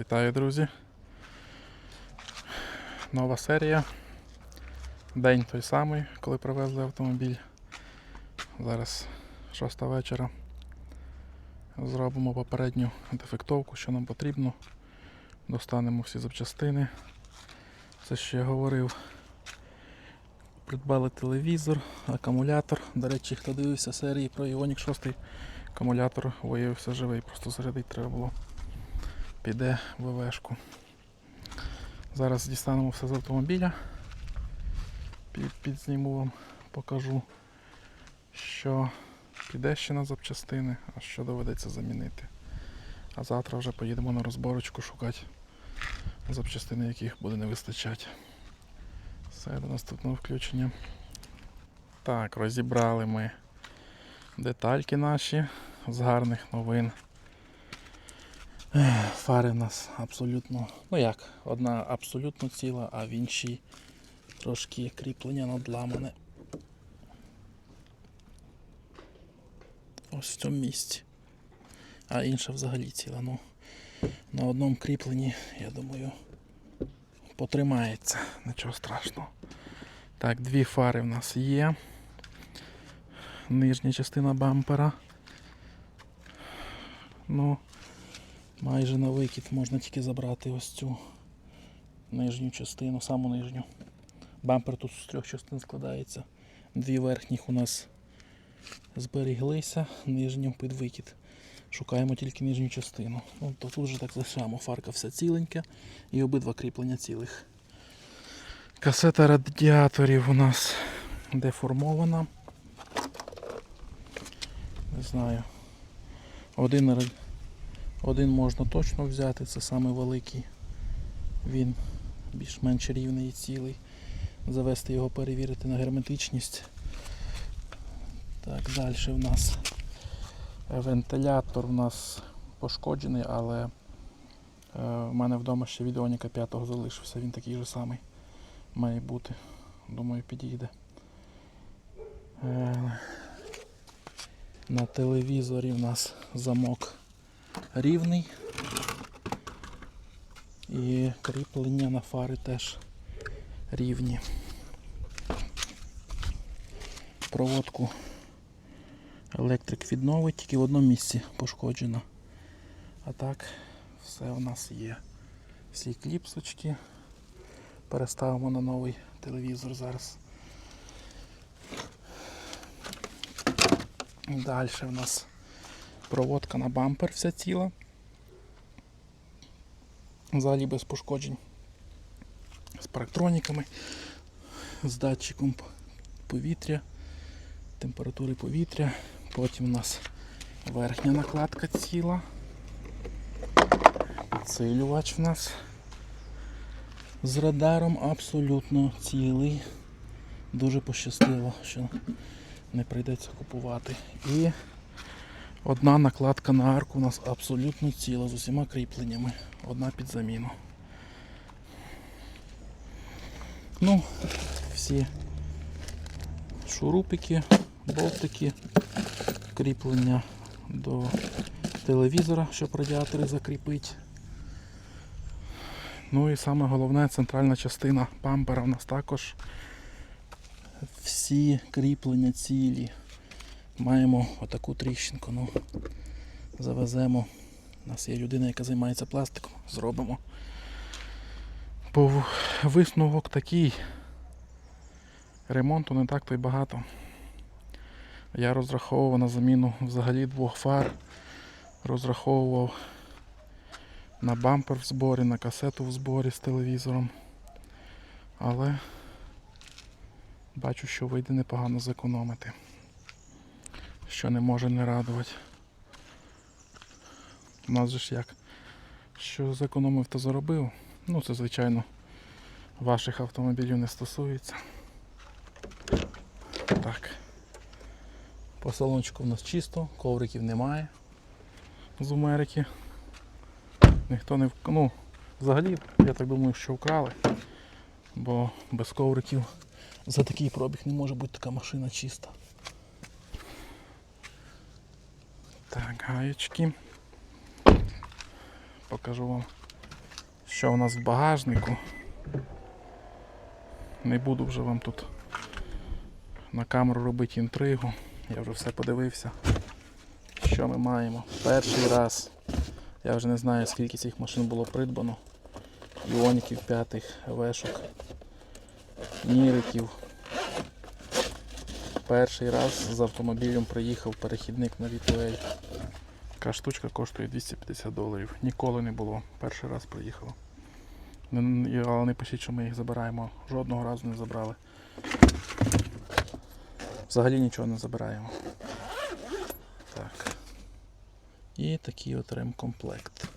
Вітаю, друзі. Нова серія. День той самий, коли привезли автомобіль. Зараз 6 вечора. Зробимо попередню дефектовку, що нам потрібно. Достанемо всі запчастини. Це що я говорив. Придбали телевізор, акумулятор. До речі, хто дивився серії про Іонік 6, акумулятор виявився живий, просто зарядити треба було піде в ВВшку. Зараз дістанемо все з автомобіля. Підзніму вам, покажу, що піде ще на запчастини, а що доведеться замінити. А завтра вже поїдемо на розборочку шукати запчастини, яких буде не вистачати. Все, до наступного включення. Так, розібрали ми детальки наші з гарних новин. Фари у нас абсолютно, ну як, одна абсолютно ціла, а в іншій трошки кріплення надламане. Ось в цьому місці. А інша взагалі ціла. Ну, на одному кріпленні, я думаю, потримається, нічого страшного. Так, дві фари в нас є. Нижня частина бампера. Ну, майже на викид можна тільки забрати ось цю нижню частину, саму нижню. Бампер тут з трьох частин складається. Дві верхніх у нас зберіглися, нижню під викид. Шукаємо тільки нижню частину. Ну, то тут вже так лишаємо. Фарка вся ціленька і обидва кріплення цілих. Касета радіаторів у нас деформована. Не знаю. Один раді- один можна точно взяти, це саме великий. Він більш-менш рівний і цілий. Завести його, перевірити на герметичність. Так, далі в нас вентилятор у нас пошкоджений, але е, в мене вдома ще від Оніка 5 залишився, він такий же самий має бути. Думаю, підійде. Е, на телевізорі в нас замок рівний. І кріплення на фари теж рівні. Проводку електрик відновить, тільки в одному місці пошкоджено. А так, все у нас є. Всі кліпсочки. Переставимо на новий телевізор зараз. Далі в нас проводка на бампер вся ціла. Взагалі без пошкоджень. З парктроніками, з датчиком повітря, температури повітря. Потім у нас верхня накладка ціла. Підсилювач в нас з радаром абсолютно цілий. Дуже пощастило, що не прийдеться купувати. І одна накладка на арку у нас абсолютно ціла з усіма кріпленнями. Одна під заміну. Ну, всі шурупики, болтики, кріплення до телевізора, щоб радіатори закріпити. Ну і саме головне центральна частина пампера у нас також всі кріплення цілі. Маємо отаку тріщинку. Ну, завеземо. У нас є людина, яка займається пластиком, зробимо. Бо висновок такий. Ремонту не так то й багато. Я розраховував на заміну взагалі двох фар. Розраховував на бампер в зборі, на касету в зборі з телевізором. Але бачу, що вийде непогано зекономити. Що не може не радувати. У нас же ж як, що зекономив, то заробив. Ну це звичайно ваших автомобілів не стосується. Так. По салончику в нас чисто, ковриків немає з Америки. Ніхто не. Ну, взагалі, я так думаю, що вкрали. Бо без ковриків за такий пробіг не може бути така машина чиста. Так, гаєчки. Покажу вам Що у нас в багажнику? Не буду вже вам тут на камеру робити інтригу. Я вже все подивився. Що ми маємо? Перший раз. Я вже не знаю скільки цих машин було придбано. Іоніків п'ятих, вешок, ніриків. Перший раз з автомобілем приїхав перехідник на Вітуель. Така штучка коштує 250 доларів. Ніколи не було. Перший раз приїхало. Але не пишіть, що ми їх забираємо. Жодного разу не забрали. Взагалі нічого не забираємо. Так. І такий от ремкомплект.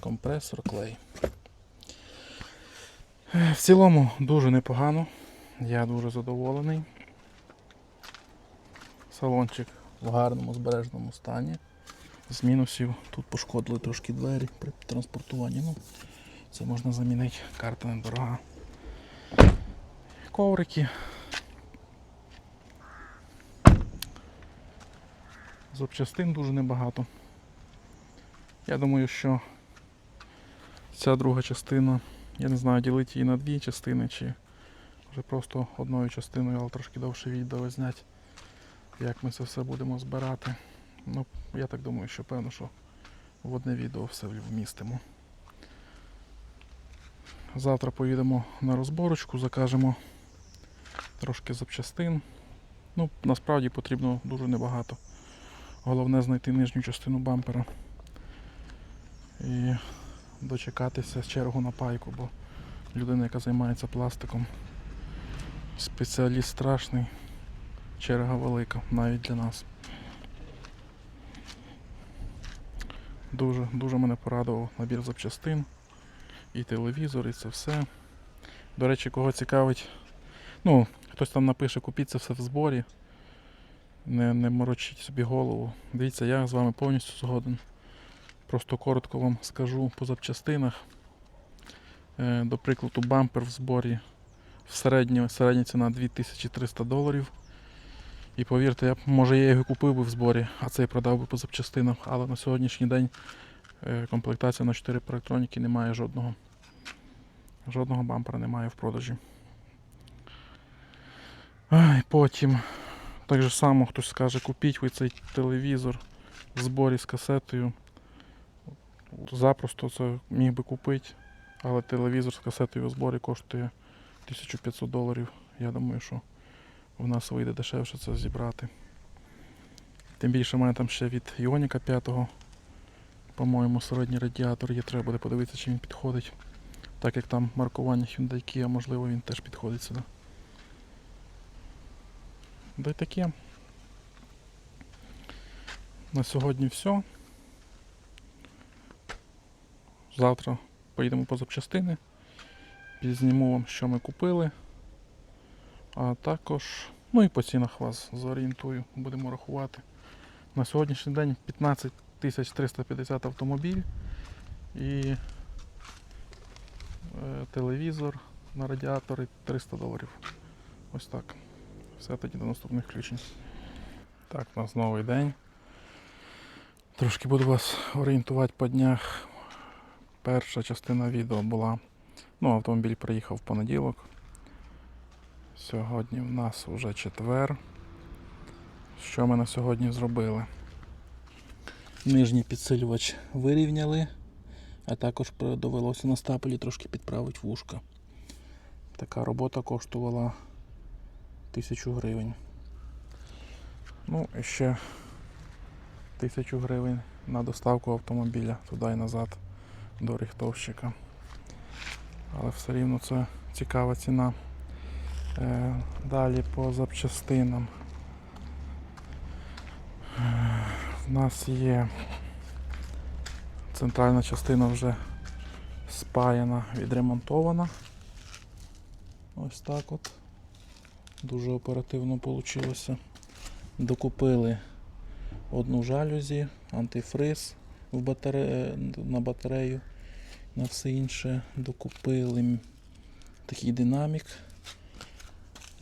Компресор клей. Е, В цілому дуже непогано. Я дуже задоволений. Салончик в гарному збережному стані. З мінусів тут пошкодили трошки двері при транспортуванні. Ну, це можна замінити, карта недорога. Коврики. Запчастин дуже небагато. Я думаю, що ця друга частина, я не знаю, ділити її на дві частини чи вже просто одною частиною, але трошки довше відео зняти, як ми це все будемо збирати. Ну, я так думаю, що певно, що в одне відео все вмістимо. Завтра поїдемо на розборочку, закажемо трошки запчастин. Ну, насправді потрібно дуже небагато. Головне знайти нижню частину бампера і дочекатися чергу на пайку, бо людина, яка займається пластиком, спеціаліст страшний, черга велика навіть для нас. Дуже, дуже мене порадував набір запчастин, і телевізор, і це все. До речі, кого цікавить, ну, хтось там напише, купіть це все в зборі. Не, не морочіть собі голову. Дивіться, я з вами повністю згоден. Просто коротко вам скажу по запчастинах. Е, до прикладу, бампер в зборі в середньо, середня ціна 2300 доларів. І повірте, я б, може я його купив би в зборі, а цей продав би по запчастинах, але на сьогоднішній день е, комплектація на 4 по електроніки немає жодного. Жодного бампера немає в продажі. Ай, потім. Так же само хтось скаже, купіть ви цей телевізор в зборі з касетою. Запросто це міг би купити, але телевізор з касетою в зборі коштує 1500 доларів. Я думаю, що в нас вийде дешевше це зібрати. Тим більше в мене там ще від Іоніка 5, по-моєму, середній радіатор є, треба буде подивитися, чи він підходить. Так як там маркування Hyundai Kia, можливо, він теж підходить сюди. Да й таке. На сьогодні все. Завтра поїдемо по запчастини. Підзніму вам, що ми купили. А також, ну і по цінах вас зорієнтую, будемо рахувати. На сьогоднішній день 15 350 автомобіль і е, телевізор на радіатори 300 доларів. Ось так. Все тоді до наступних включень. Так, у нас новий день. Трошки буду вас орієнтувати по днях. Перша частина відео була. Ну, автомобіль приїхав в понеділок. Сьогодні в нас вже четвер. Що ми на сьогодні зробили? Нижній підсилювач вирівняли, а також довелося на стапелі трошки підправити вушка. Така робота коштувала 1000 гривень. Ну, і ще 1000 гривень на доставку автомобіля туди і назад до рихтовщика. Але все рівно це цікава ціна. Е, Далі по запчастинам. Е, В нас є центральна частина вже спаяна, відремонтована. Ось так от. Дуже оперативно вийшло. Докупили одну жалюзі, антифриз в батаре... на батарею, на все інше. Докупили такий динамік.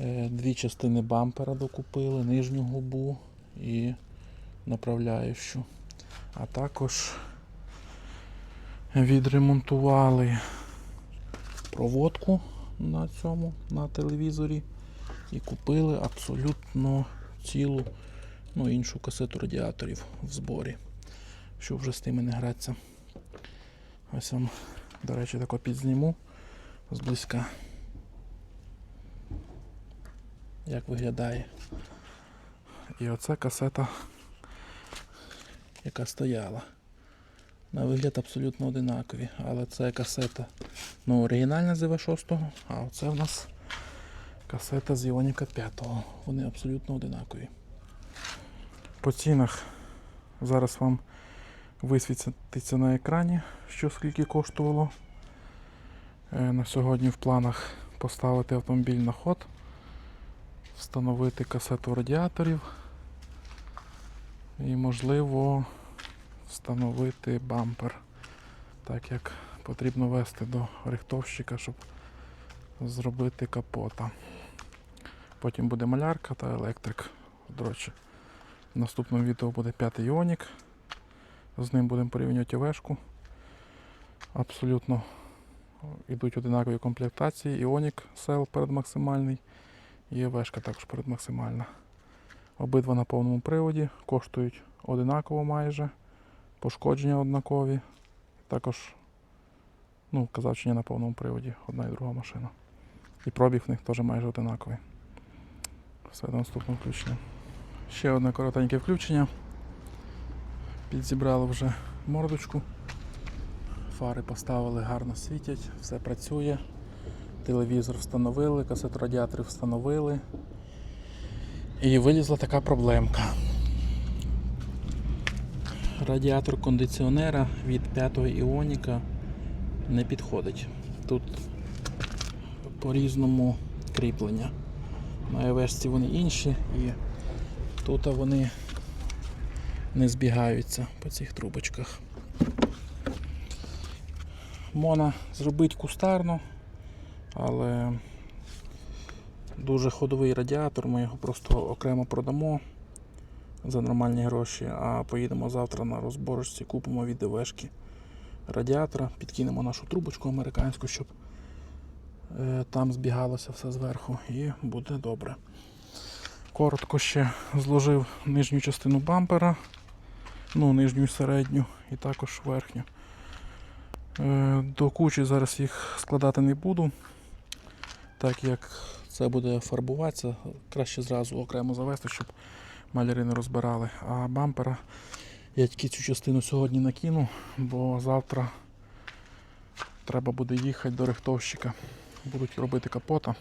Е, Дві частини бампера докупили, нижню губу і направляючу. А також Відремонтували проводку на цьому, на телевізорі. І купили абсолютно цілу, ну, іншу касету радіаторів в зборі. Щоб вже з тими не гратися. Ось вам, до речі, тако підзніму зблизька. Як виглядає. І оце касета, яка стояла. На вигляд абсолютно одинакові, але це касета ну, оригінальна з ІВ-6, а оце в нас касета з Іоніка 5. Вони абсолютно одинакові. По цінах зараз вам висвітиться на екрані, що скільки коштувало. Е, На сьогодні в планах поставити автомобіль на ход, встановити касету радіаторів і, можливо, встановити бампер, так як потрібно вести до рихтовщика, щоб зробити капота. Потім буде малярка та електрик. До речі, в наступному відео буде п'ятий іонік. З ним будемо порівнювати вешку. Абсолютно йдуть одинакові комплектації. Іонік сел передмаксимальний і вешка також передмаксимальна. Обидва на повному приводі, коштують одинаково майже, пошкодження однакові. Також, ну, казав, чи ні на повному приводі одна і друга машина. І пробіг в них теж майже одинаковий. Все до наступного включення. Ще одне коротеньке включення. Підзібрали вже мордочку. Фари поставили, гарно світять, все працює. Телевізор встановили, касету радіаторів встановили. І вилізла така проблемка. Радіатор кондиціонера від 5-го іоніка не підходить. Тут по-різному кріплення. На ЕВСці вони інші і тут вони не збігаються по цих трубочках. Можна зробити кустарно, але дуже ходовий радіатор, ми його просто окремо продамо за нормальні гроші, а поїдемо завтра на розборочці, купимо від ДВшки радіатора, підкинемо нашу трубочку американську, щоб е, там збігалося все зверху і буде добре. Коротко ще зложив нижню частину бампера, ну, нижню і середню, і також верхню. Е, До кучі зараз їх складати не буду, так як це буде фарбуватися, краще зразу окремо завести, щоб маляри не розбирали. А бампера я тільки цю частину сьогодні накину, бо завтра треба буде їхати до рихтовщика. Будуть робити капота.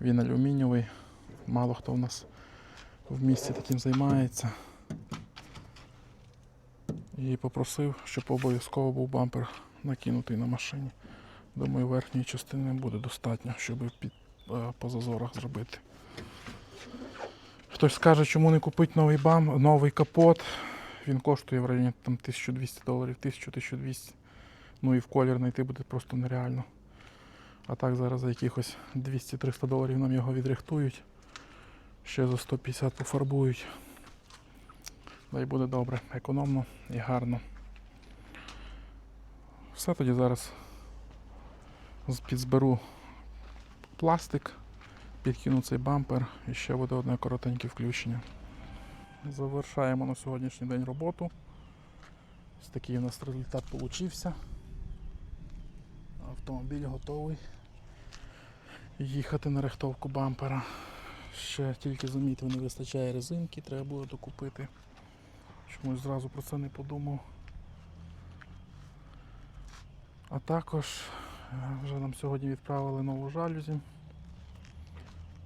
Він алюмінієвий. Мало хто в нас в місті таким займається. І попросив, щоб обов'язково був бампер накинутий на машині. Думаю, верхньої частини буде достатньо, щоб під, е, по зазорах зробити. Хтось скаже, чому не купити новий бам, новий капот. Він коштує в районі там, 1200 доларів, 1000-1200. Ну і в колір знайти буде просто нереально. А так зараз за якихось 200-300 доларів нам його відрихтують. Ще за 150 пофарбують. Да і буде добре, економно і гарно. Все тоді зараз підзберу пластик, підкину цей бампер і ще буде одне коротеньке включення. Завершаємо на сьогоднішній день роботу. Ось такий у нас результат получився. Автомобіль готовий їхати на рихтовку бампера. Ще тільки замітив, не вистачає резинки, треба буде докупити. Чомусь зразу про це не подумав. А також вже нам сьогодні відправили нову жалюзі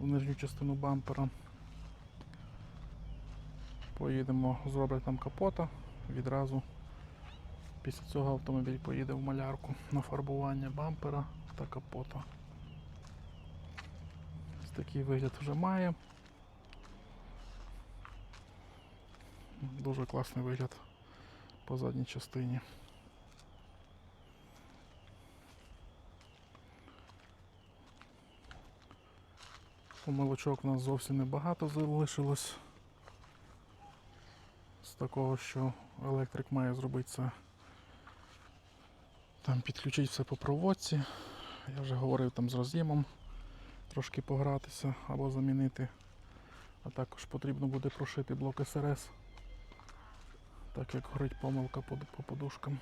в нижню частину бампера. Поїдемо, зроблять там капота відразу. Після цього автомобіль поїде в малярку на фарбування бампера та капота. Ось такий вигляд вже має. Дуже класний вигляд по задній частині. Помилочок у нас зовсім небагато залишилось. З такого, що електрик має зробити це Там підключити все по проводці. Я вже говорив там з роз'ємом трошки погратися або замінити. А також потрібно буде прошити блок СРС, так як горить помилка по, по подушкам.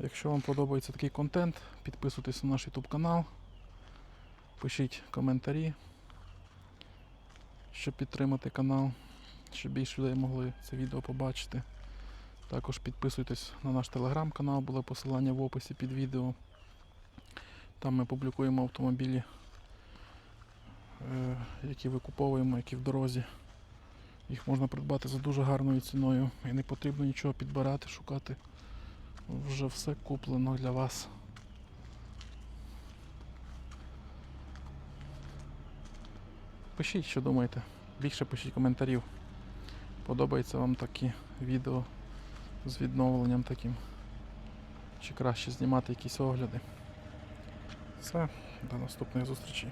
Якщо вам подобається такий контент, підписуйтесь на наш YouTube канал, пишіть коментарі, щоб підтримати канал, щоб більше людей могли це відео побачити. Також підписуйтесь на наш телеграм-канал, буде посилання в описі під відео. Там ми публікуємо автомобілі, е, які викуповуємо, які в дорозі. Їх можна придбати за дуже гарною ціною і не потрібно нічого підбирати, шукати. Вже все куплено для вас. Пишіть, що думаєте. Більше пишіть коментарів. Подобається вам такі відео з відновленням таким. Чи краще знімати якісь огляди. Все, до наступних зустрічей.